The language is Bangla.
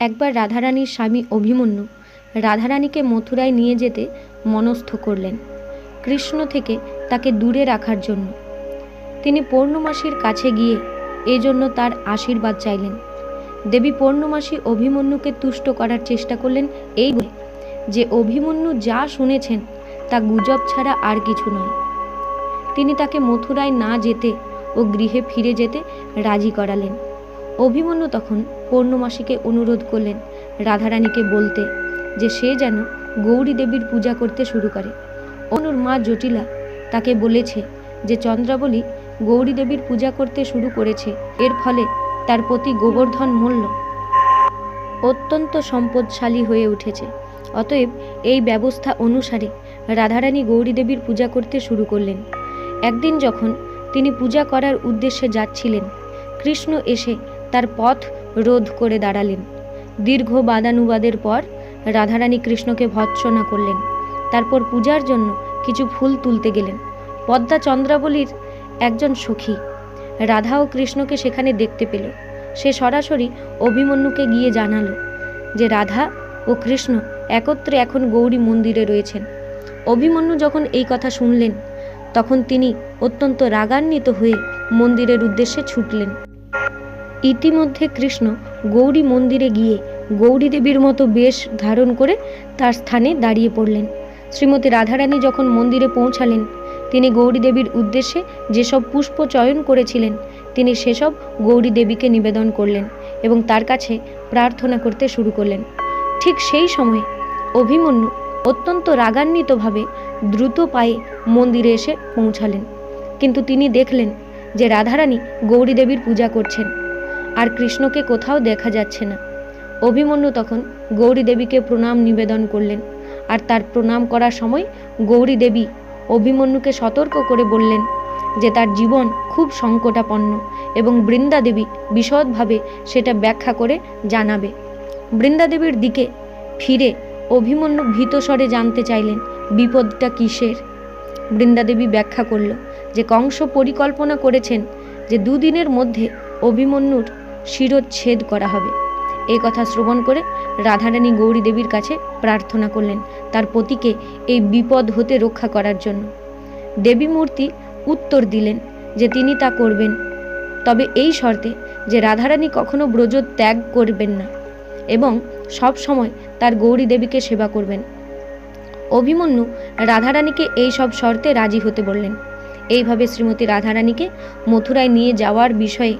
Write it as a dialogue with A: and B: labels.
A: একবার রাধারানীর স্বামী অভিমন্যু রাধারানীকে মথুরায় নিয়ে যেতে মনস্থ করলেন, কৃষ্ণ থেকে তাকে দূরে রাখার জন্য। তিনি পূর্ণমাসীর কাছে গিয়ে এজন্য তার আশীর্বাদ চাইলেন। দেবী পূর্ণমাসী অভিমন্যুকে তুষ্ট করার চেষ্টা করলেন এই বলে যে, অভিমন্যু যা শুনেছেন, তা গুজব ছাড়া আর কিছু নয়। তিনি তাকে মথুরায় না যেতে ও গৃহে ফিরে যেতে রাজি করালেন। অভিমন্যু তখন পূর্ণমাসীকে অনুরোধ করলেন রাধারানীকে বলতে যে সে যেন গৌরী দেবীর পূজা করতে শুরু করে। অনুর মা জটিলা তাকে বলেছে যে চন্দ্রাবলী গৌরী দেবীর পূজা করতে শুরু করেছে, এর ফলে তার প্রতি গোবর্ধন মূল্য অত্যন্ত সম্পদশালী হয়ে উঠেছে। অতএব এই ব্যবস্থা অনুসারে রাধারানী গৌরী দেবীর পূজা করতে শুরু করলেন। একদিন যখন তিনি পূজা করার উদ্দেশ্যে যাচ্ছিলেন, কৃষ্ণ এসে তার পথ রোধ করে দাঁড়ালেন। দীর্ঘ বাদানুবাদের পর রাধারানী কৃষ্ণকে ভৎসনা করলেন। তারপর পূজার জন্য কিছু ফুল তুলতে গেলেন। পদ্মা চন্দ্রাবলীর একজন সখী। রাধা ও কৃষ্ণকে সেখানে দেখতে পেল। সে সরাসরি অভিমন্যুকে গিয়ে জানালো যে রাধা ও কৃষ্ণ একত্রে এখন গৌরী মন্দিরে রয়েছেন। অভিমন্যু যখন এই কথা শুনলেন, তখন তিনি অত্যন্ত রাগান্বিত হয়ে মন্দিরের উদ্দেশ্যে ছুটলেন। ইতিমধ্যে কৃষ্ণ গৌরী মন্দিরে গিয়ে গৌরী দেবীর মতো বেশ ধারণ করে তার স্থানে দাঁড়িয়ে পড়লেন। শ্রীমতী রাধারানী যখন মন্দিরে পৌঁছালেন, তিনি গৌরী দেবীর উদ্দেশ্যে যেসব পুষ্প চয়ন করেছিলেন, তিনি সেসব গৌরী দেবীকে নিবেদন করলেন এবং তার কাছে প্রার্থনা করতে শুরু করলেন। ঠিক সেই সময়ে অভিমন্যু অত্যন্ত রাগান্বিতভাবে দ্রুত পায়ে মন্দিরে এসে পৌঁছালেন। কিন্তু তিনি দেখলেন যে রাধারানী গৌরী দেবীর পূজা করছেন। আর কৃষ্ণকে কোথাও দেখা যাচ্ছে না। অভিমন্যু তখন গৌরী দেবীকে প্রণাম নিবেদন করলেন। আর তার প্রণাম করার সময় গৌরী দেবী অভিমন্যুকে সতর্ক করে বললেন যে তার জীবন খুব সংকটাপন্ন এবং বৃন্দা দেবী বিশদভাবে সেটা ব্যাখ্যা করে জানাবে। বৃন্দা দেবীর দিকে ফিরে অভিমন্যু ভীতস্বরে জানতে চাইলেন, বিপদটা কিসের? বৃন্দাদেবী ব্যাখ্যা করল যে কংস পরিকল্পনা করেছেন যে দুদিনের মধ্যে অভিমন্যুর শিরচ্ছেদ করা হবে। এই কথা শ্রবণ করে রাধারানী গৌরী দেবীর কাছে প্রার্থনা করলেন তার পতিকে এই বিপদ হতে রক্ষা করার জন্য। দেবী মূর্তি উত্তর দিলেন যে তিনি তা করবেন। তবে এই শর্তে যে রাধারানী কখনো ব্রজ ত্যাগ করবেন না এবং সব সময় তার গৌরী দেবীকে সেবা করবেন। অভিমন্যু রাধারানীকে এই সব শর্তে রাজি হতে বললেন। এইভাবে শ্রীমতী রাধারানীকে মথুরায় নিয়ে যাওয়ার বিষয়ে